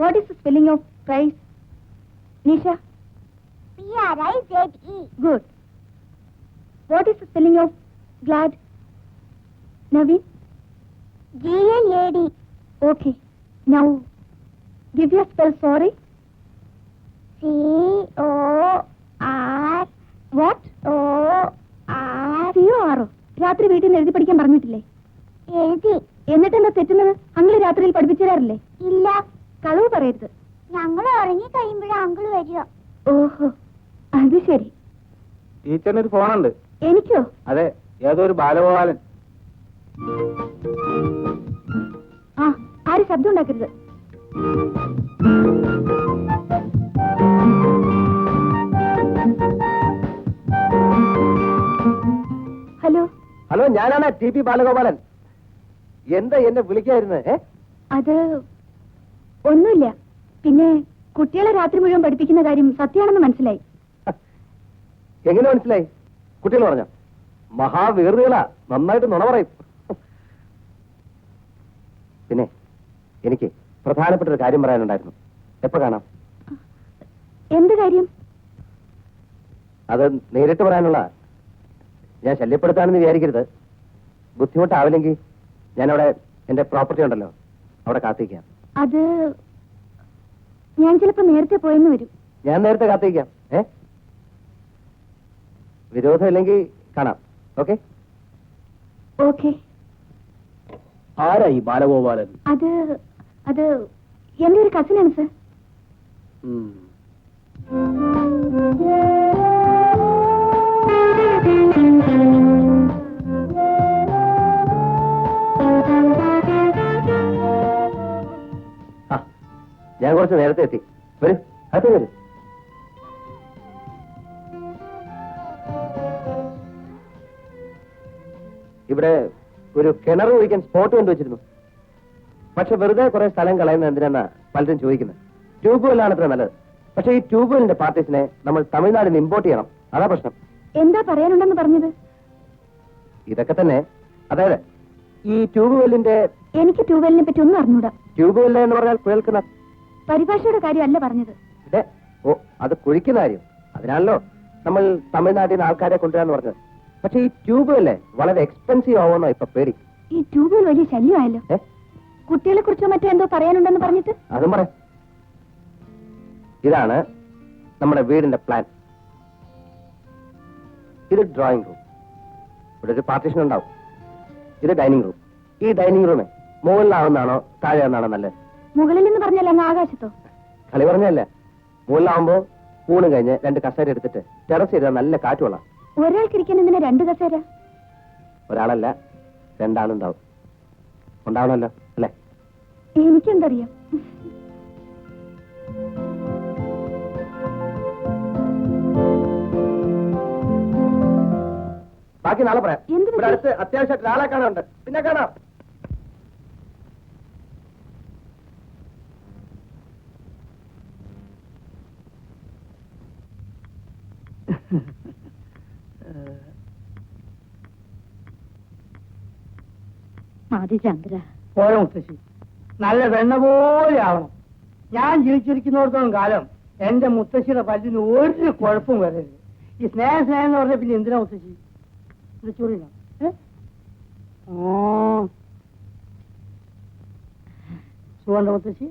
What is spelling of rice Nisha P R I Z E good what is spelling of glad Naveen G L A D okay now give you spell sorry C O R what O R C O R രാത്രി വീട്ടിൽ നിന്ന് എഴുതി പഠിക്കാൻ പറഞ്ഞിട്ടില്ലേ? എഴുതി. എന്നിട്ടെന്താ തെറ്റുന്നത്? അങ്ങൾ രാത്രിയിൽ പഠിപ്പിച്ചു തരാറില്ലേ ഇല്ല. കളവ് പറയരുത്. ഞങ്ങൾ ഉറങ്ങി കഴിയുമ്പോഴേ അങ്കിൾ വരിക. ഓഹോ അത് ശരി. ടീച്ചറിന് ഒരു ഫോണുണ്ട് എനിക്കോ? അതെ ഏതോ ഒരു ബാലഗോപാലൻ. ആ ആരും ശബ്ദം ഉണ്ടാക്കരുത്. ഹലോ? ഹലോ ഞാനാണ് ടി പി ബാലഗോപാലൻ. എന്താ എന്നെ വിളിക്കായിരുന്നത് അത് ഒന്നുമില്ല. പിന്നെ കുട്ടികളെ രാത്രി മുഴുവൻ പഠിപ്പിക്കുന്ന കാര്യം സത്യമാണെന്ന് മനസ്സിലായി. എങ്ങനെ മനസ്സിലായി? കുട്ടികൾ പറഞ്ഞ. മഹാവീറുകളാ നന്നായിട്ട് നുണ പറയും. പിന്നെ എനിക്ക് പ്രധാനപ്പെട്ട ഒരു കാര്യം പറയാനുണ്ടായിരുന്നു. എപ്പോ കാണാം? എന്ത് കാര്യം? അത് നേരിട്ട് പറയാനുള്ള. ഞാൻ ശല്യപ്പെടുത്താണെന്ന് വിചാരിക്കരുത്. ബുദ്ധിമുട്ടാവില്ലെങ്കിൽ ഞാനവിടെ എന്റെ പ്രോപ്പർട്ടി ഉണ്ടല്ലോ. അവിടെ കാത്തിരിക്കാം. അത് ഞാൻ ചിലപ്പോ നേരത്തെ പോയെന്ന് വരും. ഞാൻ നേരത്തെ കാത്തിരിക്കാം. ഏ? വിരോധമില്ലെങ്കിൽ കാണാം. ഓക്കെ? ഓക്കെ. ആരായി ബാലഗോപാലൻ? അത് അത് എന്റെ ഒരു കസിനാണ് സർ കുറച്ച് നേരത്തെ എത്തി. വരൂ അത് വരൂ ഇവിടെ ഒരു കിണർ ഒഴിക്കാൻ സ്പോട്ട് കണ്ടുവച്ചിരുന്നു. പക്ഷെ വെറുതെ കുറെ സ്ഥലം കളയുന്നത് എന്തിനാ പലരും ചോദിക്കുന്നത്. ട്യൂബ് വെല്ലാണ് അത്ര നല്ലത്. പക്ഷെ ഈ ട്യൂബ് വെല്ലിന്റെ പാർട്ടീസിനെ നമ്മൾ തമിഴ്നാടിന് ഇമ്പോർട്ട് ചെയ്യണം. അതാ പ്രശ്നം. എന്താ പറയാനുണ്ടെന്ന് പറഞ്ഞത്? ഇതൊക്കെ തന്നെ. അതായത് ഈ ട്യൂബ് വെല്ലിന്റെ എനിക്ക് ട്യൂബെല്ലിനെ പറ്റി ഒന്നും അറിഞ്ഞൂടാ. ട്യൂബ് വെല്ല എന്ന് പറഞ്ഞാൽ കുഴൽക്കിണർ. പരിഭാഷയുടെ കാര്യമല്ല പറഞ്ഞത്. ഇതേ ഓ അത് കുഴിക്കുന്ന കാര്യം. അതിനാണല്ലോ നമ്മൾ തമിഴ്നാട്ടിൽ നിന്ന് ആൾക്കാരെ കൊണ്ടുവരാന്ന് പറഞ്ഞത്. പക്ഷേ ഈ ട്യൂബ് അല്ലേ? വളരെ എക്സ്പെൻസീവ് ആവുമെന്നോ ഇപ്പൊ പേടി. ഈ ട്യൂബിൽ വലിയ ശല്യമായല്ലോ. ഏ? കുട്ടികളെ കുറിച്ചോ മറ്റോ എന്തോ പറയാനുണ്ടെന്ന് പറഞ്ഞിട്ട്? അതും പറ. ഇതാണ് നമ്മുടെ വീടിന്റെ പ്ലാൻ ഇത് ഡ്രോയിങ് റൂം ഇവിടെ ഒരു പാർട്ടീഷൻ ഉണ്ടാവും. ഇത് ഡൈനിങ് റൂം ഈ ഡൈനിങ് റൂമേ മുകളിലാവുന്നതാണോ താഴെയാവുന്നതാണോ നല്ലത്? മുകളിൽ നിന്ന് അങ്ങ് ആകാശത്തോ? കളി പറഞ്ഞല്ലേ മുകളിലാവുമ്പോ ഊണ് കഴിഞ്ഞ് രണ്ട് കസേര എടുത്തിട്ട് ടെറസ് ചെയ്താൽ നല്ല കാറ്റ് കൊള്ളാം. ഒരാൾക്ക് ഇരിക്കുന്നതിന് രണ്ട് കസേര? ഒരാളല്ല രണ്ടാളുണ്ടാവും ഉണ്ടാവണമല്ലോ അല്ലേ? എനിക്കെന്തറിയാം? ബാക്കി നാളെ പറയാം. എന്ത് പറ്റി? ഇവിടെ അടുത്ത് അത്യാവശ്യമായിട്ട് ഒരാളെ കാണാനുണ്ട്. പിന്നെ കാണാം. മതി മുത്തശ്ശി? നല്ല വെണ്ണ പോലെ ആവണം. ഞാൻ ജീവിച്ചിരിക്കുന്നിടത്തോളം കാലം എന്റെ മുത്തശ്ശിയുടെ പല്ലിന് ഒരു കുഴപ്പം വരരുത്. ഈ സ്നേഹ സ്നേഹം എന്ന് പറഞ്ഞ പിന്നെ എന്തിനാ മുത്തശ്ശി? ഇത് ചൊറിയണോ? ആ. മുത്തശ്ശി?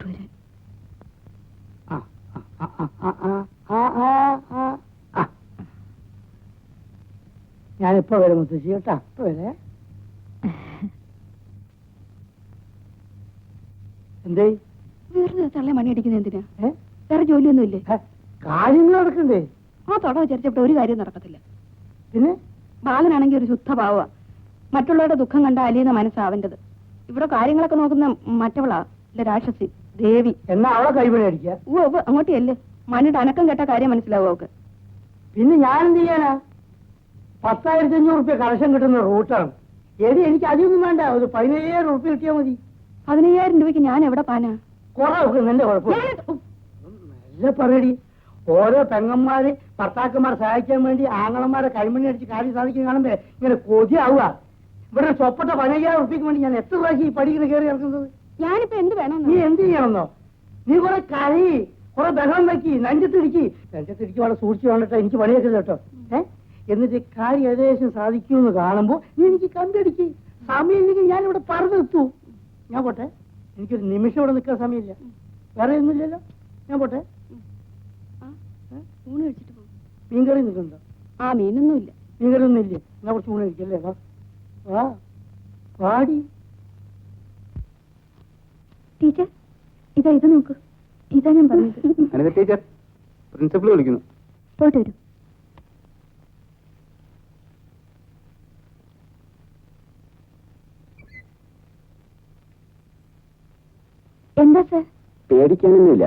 ഇങ്ങോട്ട് വരാൻ. ഞാനിപ്പോ വരും മുത്തശ്ശി കേട്ടാ? ഇപ്പൊ വരേ. എന്തേ? വെറുതെ തള്ള മണിയടിക്കുന്ന എന്തിനാ? വേറെ ജോലിയൊന്നും ഇല്ലേ കാര്യങ്ങൾ നടക്കണ്ടേ? ആ തുടങ്ങി ചരിച്ചപ്പോൾ ഒരു കാര്യം നടക്കത്തില്ല. പിന്നെ? ബാലനാണെങ്കിൽ ഒരു ശുദ്ധ പാവ മറ്റുള്ളവരുടെ ദുഃഖം കണ്ട അലിയുന്ന മനസ്സാവന്റെത് ഇവിടെ കാര്യങ്ങളൊക്കെ നോക്കുന്ന മറ്റവളാ ഇല്ല രാക്ഷസി. ദേവി എന്നാ അവളെ കൈപിടി അടിക്കുക? ഓ അങ്ങോട്ടേ അല്ലേ മണിയുടെ അനക്കം കേട്ട കാര്യം മനസ്സിലാവും അവക്ക് പിന്നെ ഞാൻ എന്ത് ചെയ്യാനാ? പത്തായിരത്തി അഞ്ഞൂറ് റുപ്യ കളക്ഷൻ കിട്ടുന്ന റൂട്ടാണ്. എടി എനിക്ക് അധികമൊന്നും വേണ്ട. ഒരു പതിനയ്യായിരം റുപ്യ കിട്ടിയാൽ മതി. പതിനയ്യായിരം രൂപയ്ക്ക് ഞാൻ എവിടെ പാനാ? കുറെ നിന്റെ കുഴപ്പം. അല്ല പറയടി. ഓരോ പെങ്ങന്മാര് ഭർത്താക്കന്മാരെ സഹായിക്കാൻ വേണ്ടി ആങ്ങളന്മാരെ കൈമണി അടിച്ച് കാര്യം സാധിക്കുന്ന കാണുമ്പോ ഇങ്ങനെ കൊതിയാവുക. ഇവിടെ ഒരു ചൊപ്പട്ട പതിനയ്യായിരം റുപ്യക്ക് വേണ്ടി ഞാൻ എത്ര പ്രാവശ്യം ഈ പഠിക്കുന്ന കയറി ഇറക്കുന്നത് ഞാനിപ്പോ എന്ത് നീ വേണമെന്ന് എന്ത് ചെയ്യണമെന്നോ? നീ കുറെ കരി കുറെ ബഹളം വെക്കി നെഞ്ചത്തിടിക്ക് നെഞ്ചത്തിടിക്ക് വളരെ സൂക്ഷിച്ചു വേണ്ടട്ടോ എനിക്ക് പണിയൊക്കെ കേട്ടോ. ഏ? എന്നിട്ട് ഈ കാര്യം ഏകദേശം സാധിക്കുമെന്ന് കാണുമ്പോ നീ എനിക്ക് കണ്ടടിക്ക് സമയം ഞാൻ ഇവിടെ പറഞ്ഞെത്തു ഞാൻ പോട്ടെ. എനിക്കൊരു നിമിഷം ഇവിടെ നിൽക്കാൻ സമയമില്ല. വേറെ ഒന്നുമില്ലല്ലോ. ഞാൻ പോട്ടെ. ഊണ് കഴിച്ചിട്ട് പോകും മീൻകറി നിൽക്കുന്നുണ്ടോ ആ മീനൊന്നുമില്ല. മീൻകറി ഒന്നും ഇല്ലേ എന്നാ കുറച്ച് ഊണ് കഴിക്കല്ലേ വാ. വാടി. ടീച്ചർ ഇതാ ഇത് നോക്ക്. ഇതാ ഞാൻ പറഞ്ഞത്. അനിത ടീച്ചർ പ്രിൻസിപ്പൾ വിളിക്കുന്നു. പോയിട്ട് വരും. എന്താ സർ? പേടിക്കാനൊന്നുമില്ല.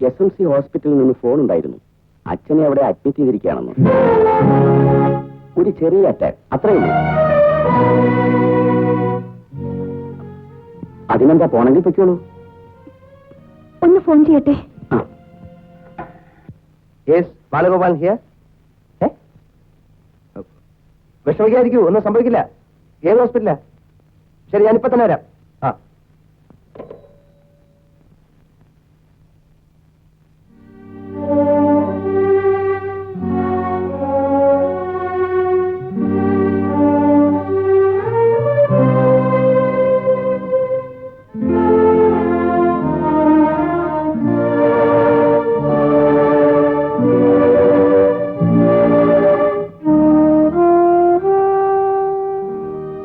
എസ് എം സി ഹോസ്പിറ്റലിൽ നിന്ന് ഫോൺ ഉണ്ടായിരുന്നു. അച്ഛനെ അവിടെ അഡ്മിറ്റ് ചെയ്തിരിക്കുകയാണെന്ന്. ഒരു ചെറിയ അറ്റാക്ക് അത്രയുള്ളൂ അതിനെന്താ പോണെങ്കിൽ പൊയ്ക്കോളൂ ഒന്ന് ഫോൺ ചെയ്യട്ടെ. യെസ് ബാലഗോപാൽ ഹിയർ വിഷമിക്കാതിരിക്കൂ ഒന്നും സംഭവിക്കില്ല. ഏത് ഹോസ്പിറ്റലാ ശരി ഞാനിപ്പോ തന്നെ വരാം.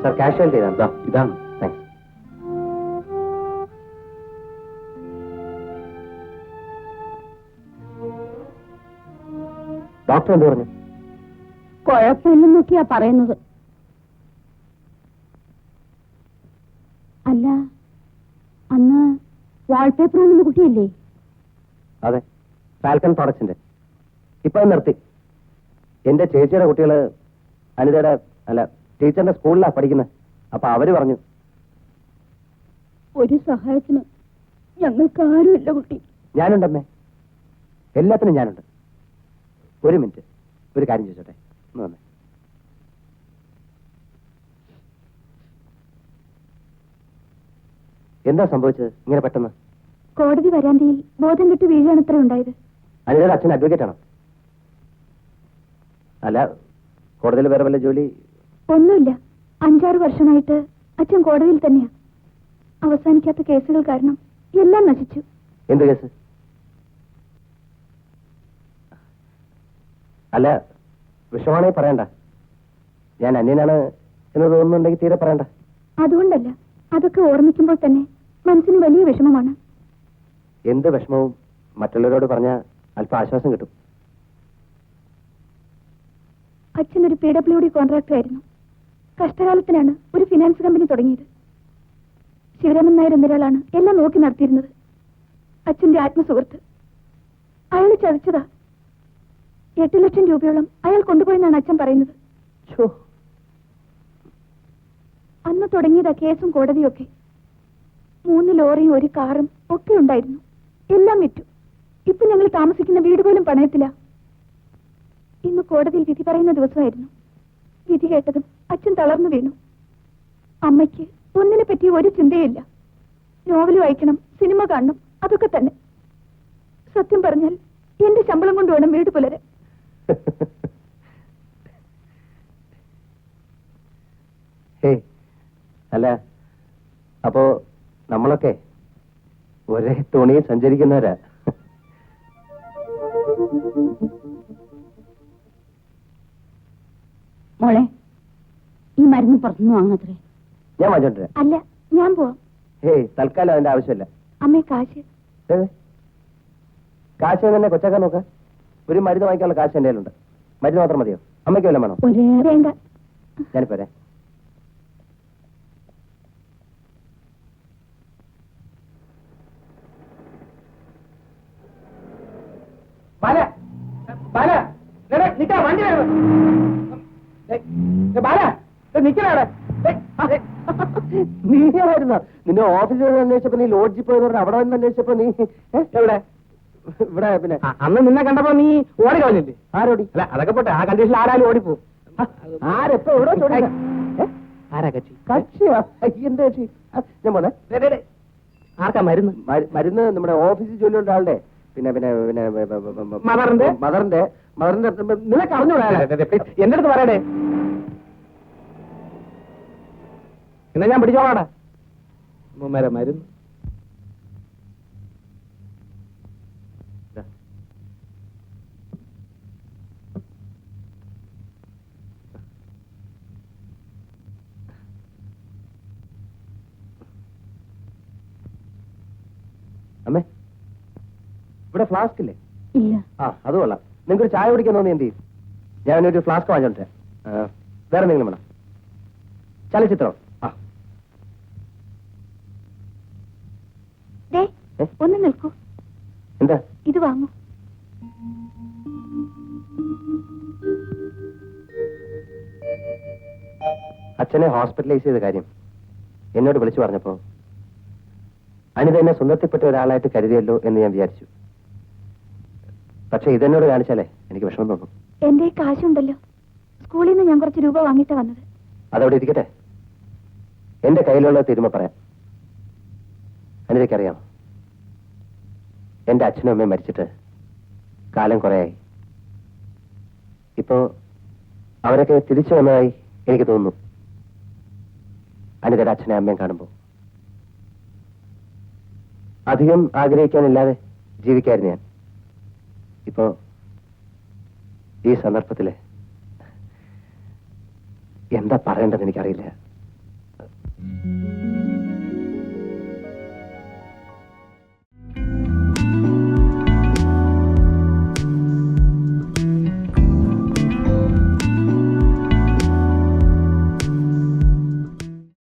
ആ ക്യാഷ് ഓൺ ചെയ്താൽ ദാ, ഇതാണ് താങ്ക്സ് ഡോക്ടർ എന്ത് പറഞ്ഞു? കുഴപ്പമില്ലെന്നൊക്കെയാ പറയുന്നത്. അല്ല അന്ന് വാൾപേപ്പർ ഒന്നും കുട്ടിയല്ലേ? അതെ. ഫാൽക്കൺ പ്രൊഡക്ട്സിന്റെ ഇപ്പൊ നിർത്തി. എന്റെ ചേച്ചിയുടെ കുട്ടികൾ അനിതയുടെ അല്ല ടീച്ചറിന്റെ സ്കൂളിലാ പഠിക്കുന്നത് അപ്പൊ അവർ പറഞ്ഞു ഒരു സഹായത്തിന് ഞങ്ങൾക്ക് ആരുമില്ല കുട്ടി. ഞാനുണ്ടമ്മേ. എല്ലാത്തിനും ഞാനുണ്ട്. ഒരു മിനിറ്റ് ഒരു കാര്യം ചോദിച്ചോട്ടെ. ഒന്ന് വന്നേ. എന്താ സംഭവിച്ചത്? ഇങ്ങനെ പെട്ടെന്ന്? കോടതി വരാന്തയിൽ ബോധം കെട്ട് വീഴാണ് ഇത്ര ഉണ്ടായത്. അനിതയുടെ അച്ഛൻ അഡ്വക്കേറ്റ് ആണോ? അല്ല കോടതിയിൽ വേറെ വല്ല ജോലി ഒന്നുമില്ല. അഞ്ചാറ് വർഷമായിട്ട് അച്ഛൻ കോടതിയിൽ തന്നെയാ. അവസാനിക്കാത്ത കേസുകൾ കാരണം എല്ലാം നശിച്ചു. എന്ത് കേസ്? അല്ല വിഷമാണെങ്കിൽ പറയണ്ട. ഞാൻ അന്യനാണ് എന്ന് തോന്നുന്നുണ്ടെങ്കിൽ തീരെ പറയണ്ട. അതുകൊണ്ടല്ല അതൊക്കെ ഓർമ്മിക്കുമ്പോൾ തന്നെ മനസ്സിന് വലിയ വിഷമമാണ്. എന്ത് വിഷമവും മറ്റുള്ളവരോട് പറഞ്ഞാൽ അല്പം ആശ്വാസം കിട്ടും. അച്ഛൻ ഒരു പി ഡബ്ല്യു ഡി കോൺട്രാക്ടർ ആയിരുന്നു കഷ്ടകാലത്തിനാണ് ഒരു ഫിനാൻസ് കമ്പനി തുടങ്ങിയത്. ശിവരാമൻ നായർ എന്നൊരാളാണ് എല്ലാം നോക്കി നടത്തിയിരുന്നത്. അച്ഛന്റെ ആത്മസുഹൃത്ത്. അയാൾ ചതിച്ചതാ. എട്ട് ലക്ഷം രൂപയോളം അയാൾ കൊണ്ടുപോയെന്നാണ് അച്ഛൻ പറയുന്നത്. അന്ന് തുടങ്ങിയതാ കേസും കോടതിയൊക്കെ. മൂന്ന് ലോറിയും ഒരു കാറും ഒക്കെ ഉണ്ടായിരുന്നു. എല്ലാം വിറ്റു. ഇപ്പൊ ഞങ്ങൾ താമസിക്കുന്ന വീട് പോലും പണയത്തില്ല ഇന്ന് കോടതിയിൽ വിധി പറയുന്ന ദിവസമായിരുന്നു. വിധി കേട്ടതും അച്ഛൻ തളർന്നു വീണു. അമ്മയ്ക്ക് ഒന്നിനെ പറ്റി ഒരു ചിന്തയില്ല. നോവൽ വായിക്കണം സിനിമ കാണണം അതൊക്കെ തന്നെ. സത്യം പറഞ്ഞാൽ എന്റെ ശമ്പളം കൊണ്ട് വേണം വീട് പുലരെ അല്ല അപ്പോ നമ്മളൊക്കെ ഒരേ തുണിയിൽ സഞ്ചരിക്കുന്നവരാ? മോളെ ഈ മരുന്ന് പുറത്തുനിന്ന് വാങ്ങത്രേ ഞാൻ വാങ്ങിച്ചോണ്ടിരാ. അല്ല ഞാൻ പോവാം. ഹേയ് തൽക്കാലം അതിന്റെ ആവശ്യമില്ല. അമ്മേ കാശ്? കാശ് തന്നെ കൊച്ചാക്കാൻ നോക്ക. ഒരു മരുന്ന് വാങ്ങിക്കാനുള്ള കാശ് എന്റെ കയ്യിലുണ്ട്. മരുന്ന് മാത്രം മതിയോ? അമ്മയ്ക്ക് വല്ലതും വേണോ? ഒരേ വേണ്ട ഞാനിപ്പോ വരാം ബാല ബാല എടാ, നിക്കാ വണ്ടി വരുന്നു ഏയ്, ഏയ്, ബാല നിക്കണേ നീയായിരുന്നോ നിന്നെ ഓഫീസിൽ അന്വേഷിച്ചപ്പോ നീ ലോഡ്ജിൽ പോയെന്ന് പറഞ്ഞ അവിടെ വന്ന് അന്വേഷിച്ചപ്പോ നീ? എവിടെ ഇവിടെ പിന്നെ അന്ന് നിന്നെ കണ്ടപ്പോ നീ ഓടി കളഞ്ഞില്ലേ ആരോടി അല്ല അതൊക്കെ പോട്ടെ ആ കണ്ടീഷനിൽ ആരാലും ഓടിപ്പോ ആരെപ്പോ എവിടെ ചോദിക്കാ? ആരാ കക്ഷി കക്ഷിയാ എന്താ കക്ഷി ഞാൻ പോന്നെ. ആർക്കാ മരുന്ന് മരു- മരുന്ന് നമ്മുടെ ഓഫീസിൽ ജോലിയുള്ള ആളുടെ പിന്നെ പിന്നെ പിന്നെ മദറിന്റെ? മദറിന്റെ മദറിന്റെ നിനക്ക് അറിഞ്ഞൂടാ എന്റെ അടുത്ത് പറയടേ എന്നാ ഞാൻ പിടിച്ചോളാടാ അമ്മമാരെ മരുന്ന്. അമ്മേ ഇവിടെ ഫ്ലാസ്ക് ഇല്ലേ? ഇല്ല. ആ അത് കൊള്ളാം. നിങ്ങൾക്ക് ഒരു ചായ കുടിക്കാൻ തോന്നി എന്ത് ചെയ്യും? ഞാൻ ഒരു ഫ്ലാസ്ക് വാങ്ങിച്ചോട്ടെ വേറെ എന്തെങ്കിലും വേണം. ചലച്ചിത്രം ആ ദേ ഏ? ഒന്ന് നിൽക്കൂ. എന്താ? ഇത് വാങ്ങൂ. അച്ഛനെ ഹോസ്പിറ്റലൈസ് ചെയ്ത കാര്യം എന്നോട് വിളിച്ചു പറഞ്ഞപ്പോ അനിത എന്നെ സ്വന്തത്തിൽപ്പെട്ട ഒരാളായിട്ട് കരുതിയല്ലോ എന്ന് ഞാൻ വിചാരിച്ചു. പക്ഷെ ഇതെന്നോട് കാണിച്ചാലേ എനിക്ക് വിഷമം തോന്നും. എന്റെ കാശുണ്ടല്ലോ. സ്കൂളിൽ നിന്ന് ഞാൻ കുറച്ച് രൂപ വാങ്ങിട്ട് വന്നത്. അതവിടെ ഇരിക്കട്ടെ? എന്റെ കയ്യിലുള്ള തീരുമ പറയാം. അനിതയ്ക്കറിയാം. എന്റെ അച്ഛനും അമ്മയും മരിച്ചിട്ട് കാലം കുറേയായി ഇപ്പോ അവരൊക്കെ തിരിച്ചു വന്നതായി എനിക്ക് തോന്നുന്നു. അനിതയുടെ അച്ഛനെ അമ്മയും കാണുമ്പോൾ അധികം ആഗ്രഹിക്കാനില്ലാതെ ജീവിക്കായിരുന്നു ഞാൻ. ഇപ്പോ ഈ സന്ദർഭത്തിൽ എന്താ പറയേണ്ടത് എനിക്കറിയില്ല.